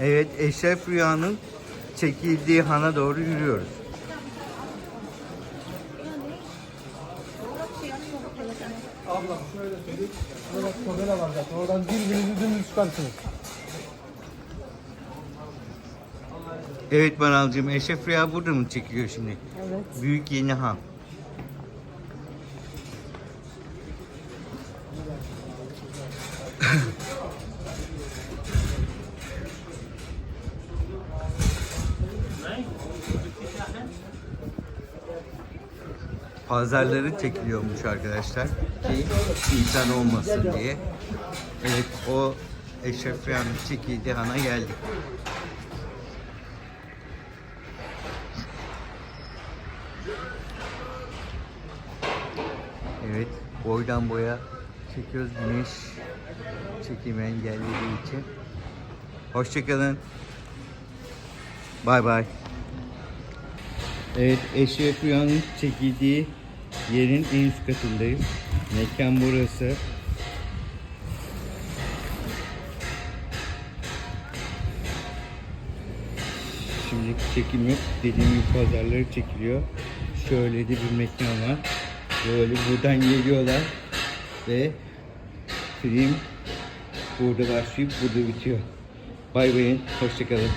Evet, Eşref Rüya'nın çekildiği hana doğru yürüyoruz. Ablam şöyle söyleyeyim. Burada tabela var zaten. Oradan birbirinizi dümdüz çıkarsınız. Evet Manalcığım, Eşref Rüya burada mı çekiliyor şimdi? Evet. Büyük Yeni Han. Pazarları çekiliyormuş arkadaşlar ki insan olmasın diye. Evet o Eşref Rüya'nın çekildiği hana geldik. Evet, boydan boya çekiyoruz güneş çekimi engellediği için. Hoşçakalın. Bay bay. Evet, Eşref Rüya'nın çekildiği yerin en üst katındayız. Mekan burası. Şimdiki çekim yok. Dediğim gibi pazarları çekiliyor. Şöyle de bir mekan var. Böyle buradan geliyorlar ve film burada başlayıp burada bitiyor. Bay bayın, hoşçakalın.